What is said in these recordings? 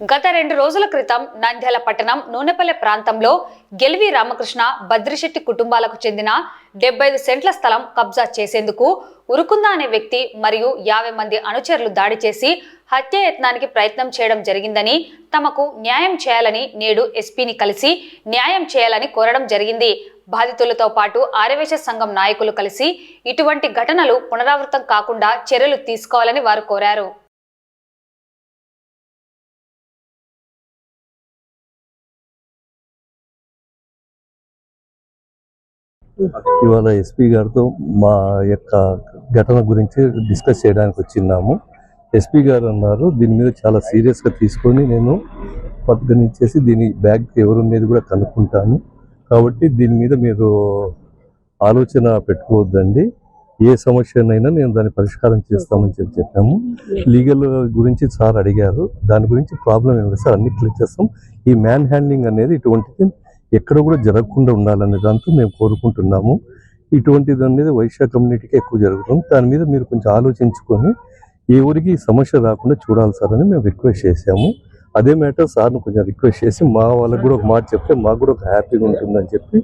గత రెండు రోజుల క్రితం నంద్యాల పట్టణం నూనెపల్లె ప్రాంతంలో గెలివి రామకృష్ణ బద్రిశెట్టి కుటుంబాలకు చెందిన డెబ్బై ఐదు సెంట్ల స్థలం కబ్జా చేసేందుకు ఉరుకుంద అనే వ్యక్తి మరియు యాభై మంది అనుచరులు దాడి చేసి హత్యాయత్నానికి ప్రయత్నం చేయడం జరిగిందని తమకు న్యాయం చేయాలని నేడు ఎస్పీని కలిసి న్యాయం చేయాలని కోరడం జరిగింది. బాధితులతో పాటు ఆర్యవేశ సంఘం నాయకులు కలిసి ఇటువంటి ఘటనలు పునరావృతం కాకుండా చర్యలు తీసుకోవాలని వారు కోరారు. ఇవాళ ఎస్పీ గారితో మా యొక్క ఘటన గురించి డిస్కస్ చేయడానికి వచ్చిన్నాము. ఎస్పీ గారు అన్నారు దీని మీద చాలా సీరియస్గా తీసుకొని నేను పరిగణించేసి దీని బ్యాగ్ ఎవరున్నది కూడా కనుక్కుంటాను. కాబట్టి దీని మీద మీరు ఆలోచన పెట్టుకోవద్దండి. ఏ సమస్యనైనా నేను దాన్ని పరిష్కారం చేస్తామని చెప్పి చెప్పాము. లీగల్ గురించి సార్ అడిగారు. దాని గురించి ప్రాబ్లం ఏమి సార్? అన్ని క్లిక్ చేస్తాం. ఈ మ్యాన్ హ్యాండ్లింగ్ అనేది ఇటువంటిది ఎక్కడ కూడా జరగకుండా ఉండాలనే దాంతో మేము కోరుకుంటున్నాము. ఇటువంటిది అనేది వైశ్య కమ్యూనిటీకి ఎక్కువ జరుగుతుంది. దాని మీద మీరు కొంచెం ఆలోచించుకొని ఎవరికి సమస్య రాకుండా చూడాలి సార్ అని మేము రిక్వెస్ట్ చేశాము. అదే మ్యాటర్ సార్ను కొంచెం రిక్వెస్ట్ చేసి మా వాళ్ళకు కూడా ఒక మాట చెప్తే మాకు కూడా ఒక హ్యాపీగా ఉంటుందని చెప్పి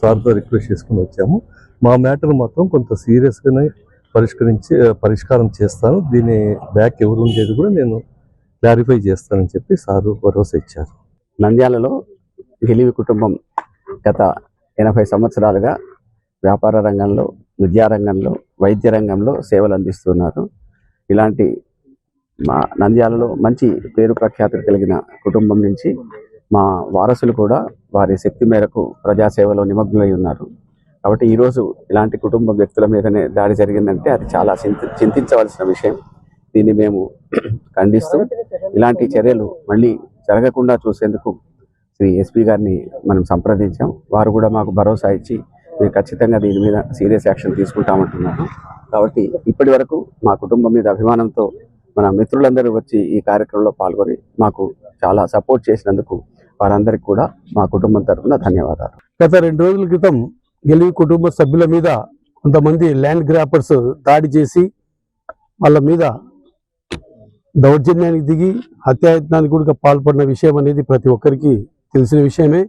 సార్తో రిక్వెస్ట్ చేసుకుని వచ్చాము. మా మ్యాటర్ మాత్రం కొంత సీరియస్గానే పరిష్కరించి పరిష్కారం చేస్తాను. దీని బ్యాక్ ఎవరు ఉండేది కూడా నేను క్లారిఫై చేస్తానని చెప్పి సారు భరోసా ఇచ్చారు. నంద్యాలలో గెలివి కుటుంబం గత ఎనభై సంవత్సరాలుగా వ్యాపార రంగంలో విద్యారంగంలో వైద్య రంగంలో సేవలు అందిస్తున్నారు. ఇలాంటి మా నంద్యాలలో మంచి పేరు ప్రఖ్యాతులు కలిగిన కుటుంబం నుంచి మా వారసులు కూడా వారి శక్తి మేరకు ప్రజాసేవలో నిమగ్నులై ఉన్నారు. కాబట్టి ఈరోజు ఇలాంటి కుటుంబ వ్యక్తుల మీదనే దాడి జరిగిందంటే అది చాలా చింతించవలసిన విషయం. దీన్ని మేము ఖండిస్తూ ఇలాంటి చర్యలు మళ్ళీ జరగకుండా చూసేందుకు శ్రీ ఎస్పీ గారిని మనం సంప్రదించాం. వారు కూడా మాకు భరోసా ఇచ్చి మేము ఖచ్చితంగా దీని మీద సీరియస్ యాక్షన్ తీసుకుంటామంటున్నాము కాబట్టి ఇప్పటి వరకు మా కుటుంబం మీద అభిమానంతో మన మిత్రులందరూ వచ్చి ఈ కార్యక్రమంలో పాల్గొని మాకు చాలా సపోర్ట్ చేసినందుకు వారందరికీ కూడా మా కుటుంబం తరఫున ధన్యవాదాలు. గత రెండు రోజుల క్రితం గెలివి కుటుంబ సభ్యుల మీద కొంతమంది ల్యాండ్ గ్రాపర్స్ దాడి చేసి వాళ్ళ మీద దౌర్జన్యానికి దిగి హత్యాయత్నానికి కూడా పాల్పడిన విషయం అనేది ప్రతి ఒక్కరికి తెలిసిన విషయమే.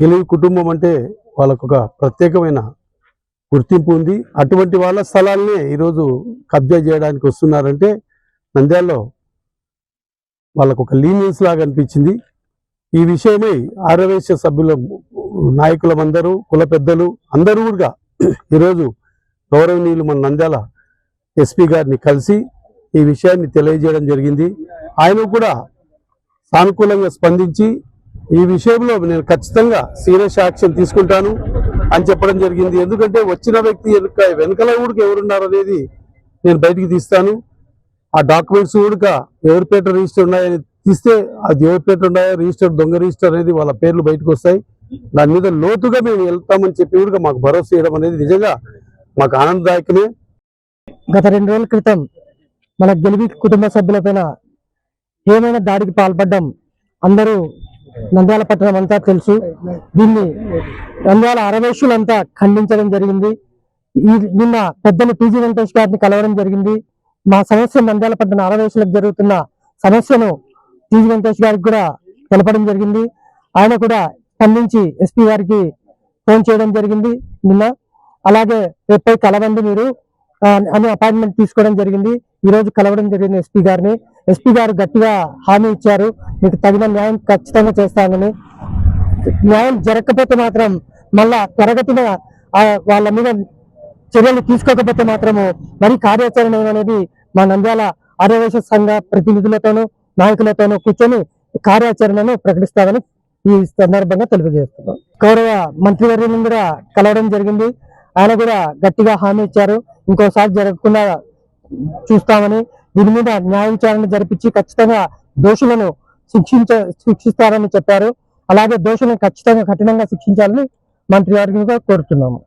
గెలివి కుటుంబం అంటే వాళ్ళకు ఒక ప్రత్యేకమైన గుర్తింపు ఉంది. అటువంటి వాళ్ళ స్థలాలనే ఈరోజు కబ్జా చేయడానికి వస్తున్నారంటే నంద్యాలలో వాళ్ళకు ఒక లీనియన్స్ లాగా అనిపించింది. ఈ విషయమై ఆరవేశ సభ్యుల నాయకులమందరూ కుల పెద్దలు అందరూ కూడా ఈరోజు గౌరవనీయులు మన నంద్యాల ఎస్పీ గారిని కలిసి ఈ విషయాన్ని తెలియజేయడం జరిగింది. ఆయన కూడా సానుకూలంగా స్పందించి ఈ విషయంలో నేను ఖచ్చితంగా సీరియస్ యాక్షన్ తీసుకుంటాను అని చెప్పడం జరిగింది. ఎందుకంటే వచ్చిన వ్యక్తి వెనుక వెనకల ఊడికి ఎవరున్నారు అనేది నేను బయటికి తీస్తాను. ఆ డాక్యుమెంట్స్ కూడా ఎవరి పేట రిజిస్టర్ ఉన్నాయని తీస్తే అది ఎవరి పేట ఉన్నాయో రిజిస్టర్ దొంగ రిజిస్టర్ అనేది వాళ్ళ పేర్లు బయటకు వస్తాయి. దాని మీద లోతుగా మేము వెళ్తామని చెప్పి కూడా మాకు భరోసా చేయడం అనేది నిజంగా మాకు ఆనందదాయకమే. గత రెండు రోజుల క్రితం మన గెలివి కుటుంబ సభ్యులపైన ఏమైనా దాడికి పాల్పడ్డం అందరూ నంద్యాల పట్టణం అంతా తెలుసు. దీన్ని నంద్యాల అరవేశులంతా ఖండించడం జరిగింది. ఈ నిన్న పెద్దలు పీజీ వెంకటేష్ గారిని కలవడం జరిగింది. మా సమస్య నంద్యాల పట్టణ అరవేశులకు జరుగుతున్న సమస్యను టీజీ వెంకటేష్ గారికి కూడా తెలపడం జరిగింది. ఆయన కూడా స్పందించి ఎస్పీ గారికి ఫోన్ చేయడం జరిగింది నిన్న. అలాగే రేపై కలవండి మీరు. అని అపాయింట్మెంట్ తీసుకోవడం జరిగింది. ఈరోజు కలవడం జరిగింది ఎస్పీ గారిని. ఎస్పీ గారు గట్టిగా హామీ ఇచ్చారు. మీకు తగిన న్యాయం ఖచ్చితంగా చేస్తానని. న్యాయం జరగకపోతే మాత్రం మళ్ళా త్వరగతిన వాళ్ళ మీద చర్యలు తీసుకోకపోతే మాత్రము మరి కార్యాచరణ అనేది మా నంద్యాల ఆర్యవేశ సంఘ ప్రతినిధులతోనూ నాయకులతోనూ కూర్చొని కార్యాచరణను ప్రకటిస్తామని ఈ సందర్భంగా తెలియజేస్తున్నాం. గౌరవ మంత్రివర్యులను కూడా కలవడం జరిగింది. ఆయన కూడా గట్టిగా హామీ ఇచ్చారు. ఇంకోసారి జరగకుండా చూస్తామని దీని మీద న్యాయ విచారణ జరిపించి ఖచ్చితంగా దోషులను శిక్షించ శిక్షిస్తారని చెప్పారు. అలాగే దోషులను ఖచ్చితంగా కఠినంగా శిక్షించాలని మంత్రి గారికి కోరుతున్నాము.